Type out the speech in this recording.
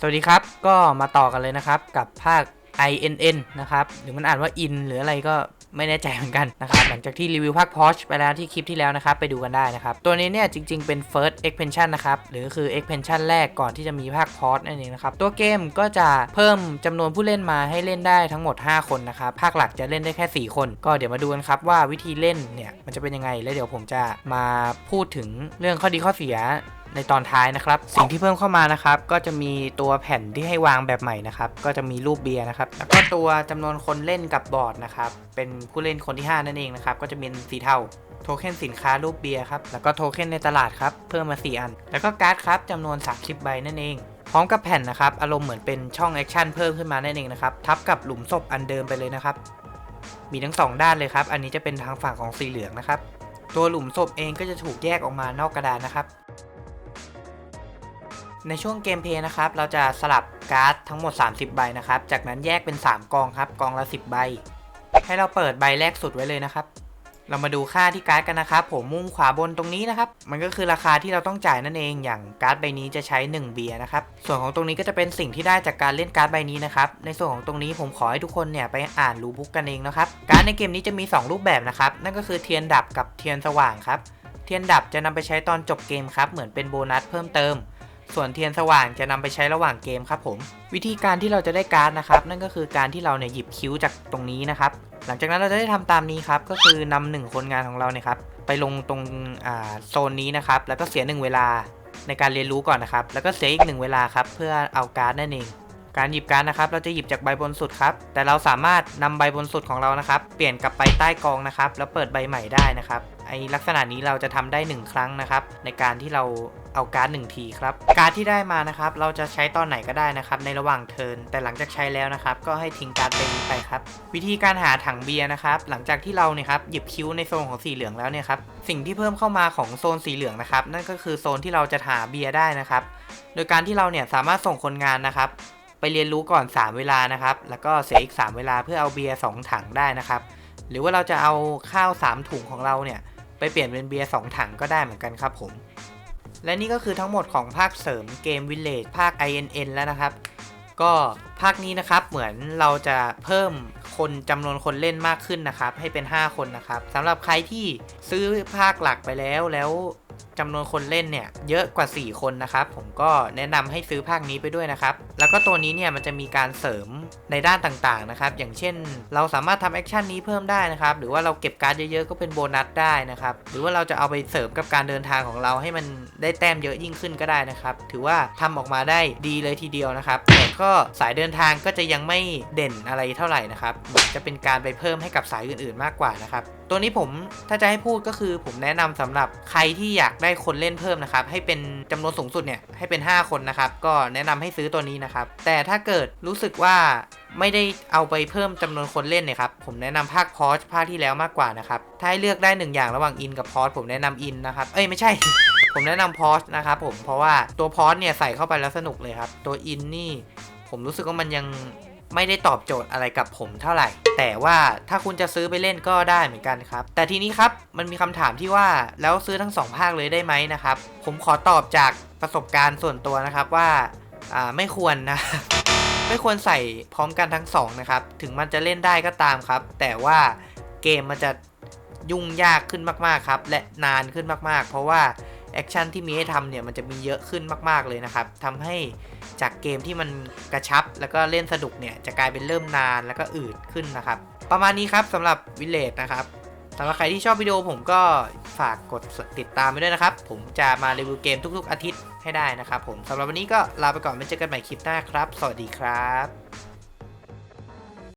สวัสดีครับ ก็มาต่อกันเลยนะครับ กับภาค INN นะครับ หรือมันอ่านว่า in หรืออะไรก็ไม่แน่ใจเหมือนกันนะครับ หลังจากที่รีวิวภาค Porsche ไปแล้วที่คลิปที่แล้วนะครับ ไปดูกันได้นะครับ ตัวนี้เนี่ยจริง ๆ เป็น first expansion นะครับ หรือคือ expansion แรกก่อนที่จะมีภาค Porsche นั่นเองนะครับ ตัวเกมก็จะเพิ่มจำนวนผู้เล่นมาให้เล่นได้ทั้งหมด 5 คนนะครับ ภาคหลักจะเล่นได้แค่ 4 คน ก็เดี๋ยวมาดูกันครับว่าวิธีเล่นเนี่ยมันจะเป็นยังไง แล้วเดี๋ยวผมจะมาพูดถึงเรื่องข้อดีข้อเสีย ในตอนท้ายนะครับ สิ่งที่เพิ่มเข้ามานะครับ ก็จะมีตัวแผ่นที่ให้วางแบบใหม่นะครับ ก็จะมีรูปเบียร์นะครับ แล้วก็ตัวจำนวนคนเล่นกับบอร์ดนะครับ เป็นผู้เล่นคนที่ 5 นั่นเองนะครับ ก็จะเป็นสีเทาโทเค็นสินค้ารูปเบียร์ครับ แล้วก็โทเค็นในตลาดครับ เพิ่มมา 4 อัน แล้วก็การ์ดครับจำนวน 30 ใบนั่นเองพร้อมกับแผ่นนะครับ อารมณ์เหมือนเป็นช่องแอคชั่นเพิ่มขึ้นมานั่นเองนะครับ ทับกับหลุมศพอันเดิมไปเลยนะครับ มีทั้งสองด้านเลยครับ อันนี้จะเป็นทางฝั่งของสีเหลืองนะครับ ตัวหลุมศพเองก็จะถูกแยกออกมานอกกระดานนะครับ ในช่วงเกมเพย์นะครับ เราจะสลับการ์ดทั้งหมด 30 ใบนะครับ จากนั้นแยกเป็น 3 กองครับ กองละ 10 ใบ ให้เราเปิดใบแรกสุดไว้เลยนะครับ เรามาดูค่าที่การ์ดกันนะครับ ผมมุมขวาบนตรงนี้นะครับ มันก็คือราคาที่เราต้องจ่ายนั่นเอง อย่างการ์ดใบนี้จะใช้ 1 เบียร์นะครับ ส่วนของตรงนี้ก็จะเป็นสิ่งที่ได้จากการเล่นการ์ดใบนี้นะครับ ในส่วนของตรงนี้ผมขอให้ทุกคนเนี่ยไปอ่านรูบุ๊กกันเองนะครับ การ์ดในเกมนี้จะมี 2 รูปแบบนะครับ นั่นก็คือเทียนดับกับเทียนสว่างครับ เทียนดับจะนำไปใช้ตอนจบเกมครับ เหมือนเป็นโบนัสเพิ่มเติม ส่วนเทียนสว่างจะนำไปใช้ระหว่างเกมครับผม วิธีการที่เราจะได้การ์ดนะครับ นั่นก็คือการที่เราเนี่ยหยิบคิ้วจากตรงนี้นะครับ หลังจากนั้นเราจะได้ทำตามนี้ครับก็คือนำหนึ่งคนงานของเราเนี่ยครับไปลงตรงอ่าโซนนี้นะครับ แล้วก็เสียหนึ่งเวลาในการเรียนรู้ก่อนนะครับ แล้วก็เสียอีกหนึ่งเวลาครับเพื่อเอาการ์ดนั่นเอง การหยิบการ์ดนะครับ เราจะหยิบจากใบบนสุดครับ แต่เราสามารถนำใบบนสุดของเรานะครับ เปลี่ยนกลับไปใต้กองนะครับ แล้วเปิดใบใหม่ได้นะครับไอลักษณะนี้เราจะทำได้ 1 ครั้งนะครับ ในการที่เราเอาการ์ดหนึ่งทีครับ การ์ดที่ได้มานะครับ เราจะใช้ตอนไหนก็ได้นะครับ ในระหว่างเทิร์นแต่หลังจากใช้แล้วนะครับ ก็ให้ทิ้งการ์ดใบนี้ไปครับ วิธีการหาถังเบียร์นะครับ หลังจากที่เราเนี่ยครับหยิบคิ้วในโซนของสีเหลืองแล้วเนี่ยครับสิ่งที่เพิ่มเข้ามาของโซนสีเหลืองนะครับ นั่นก็คือโซนที่เราจะหาเบียร์ได้นะครับ โดยการที่เราเนี่ยสามารถส่งคนงานนะครับ ไปเรียนรู้ก่อน 3 เวลานะครับ แล้วก็เสียอีก 3 เวลาเพื่อเอาเบียร์2ถังได้นะครับ หรือว่าเราจะเอาข้าว 3 ถุงของเราเนี่ยไปเปลี่ยนเป็นเบียร์2ถังก็ได้เหมือนกันครับผม และนี่ก็คือทั้งหมดของภาคเสริมเกม Village ภาค INN แล้วนะครับ ก็ภาคนี้นะครับเหมือนเราจะเพิ่มคนจำนวนคนเล่นมากขึ้นนะครับ ให้เป็น 5 คนนะครับสำหรับใครที่ซื้อภาคหลักไปแล้วแล้ว จำนวนคนเล่นเนี่ยเยอะกว่า 4 คนนะครับ ผมก็แนะนำให้ซื้อภาคนี้ไปด้วยนะครับ แล้วก็ตัวนี้เนี่ยมันจะมีการเสริมในด้านต่างๆนะครับ อย่างเช่น เราสามารถทำแอคชั่นนี้เพิ่มได้นะครับ หรือว่าเราเก็บการ์ดเยอะๆก็เป็นโบนัสได้นะครับ หรือว่าเราจะเอาไปเสริมกับการเดินทางของเราให้มันได้แต้มเยอะยิ่งขึ้นก็ได้นะครับ ถือว่าทำออกมาได้ดีเลยทีเดียวนะครับแต่ก็สายเดินทางก็จะยังไม่เด่นอะไรเท่าไหร่นะครับเหมือนจะเป็นการไปเพิ่มให้กับสายอื่น ๆ มากกว่านะครับ ตัวนี้ผมถ้าจะให้พูดก็คือผมแนะนำสำหรับใครที่อยากได้คนเล่นเพิ่มนะครับ ให้เป็นจำนวนสูงสุดเนี่ยให้เป็น 5 คนนะครับ ก็แนะนำให้ซื้อตัวนี้นะครับ แต่ถ้าเกิดรู้สึกว่าไม่ได้เอาไปเพิ่มจำนวนคนเล่นเนี่ยครับ ผมแนะนำภาคพอชภาคที่แล้วมากกว่านะครับ ถ้าให้เลือกได้หนึ่งอย่างระหว่างอินกับพอชผมแนะนำอินนะครับ เอ้ยไม่ใช่ ผมแนะนำพอชนะครับผม เพราะว่าตัวพอชเนี่ยใส่เข้าไปแล้วสนุกเลยครับ ตัวอินนี่ผมรู้สึกว่ามันยัง ไม่ได้ตอบโจทย์อะไรกับผมเท่าไหร่ แต่ว่าถ้าคุณจะซื้อไปเล่นก็ได้เหมือนกันครับ แต่ทีนี้ครับมันมีคำถามที่ว่าแล้วซื้อทั้งสองภาคเลยได้ไหมนะครับ ผมขอตอบจากประสบการณ์ส่วนตัวนะครับว่าอ่าไม่ควรนะไม่ควรใส่พร้อมกันทั้งสองนะครับ ถึงมันจะเล่นได้ก็ตามครับ แต่ว่าเกมมันจะยุ่งยากขึ้นมากๆครับ และนานขึ้นมากๆ เพราะว่า แอคชั่นที่มีให้ทำเนี่ยมันจะมีเยอะขึ้นมาก ๆ เลยนะครับทำให้จากเกมที่มันกระชับแล้วก็เล่นสนุกเนี่ยจะกลายเป็นเริ่มนานแล้วก็อืดขึ้นนะครับ ประมาณนี้ครับสำหรับวิลเลจนะครับสำหรับใครที่ชอบวิดีโอผมก็ฝากกดติดตามไปด้วยนะครับ ผมจะมารีวิวเกมทุก ๆ อาทิตย์ให้ได้นะครับผมสำหรับวันนี้ก็ลาไปก่อนไว้เจอกันใหม่คลิปหน้าครับ สวัสดีครับ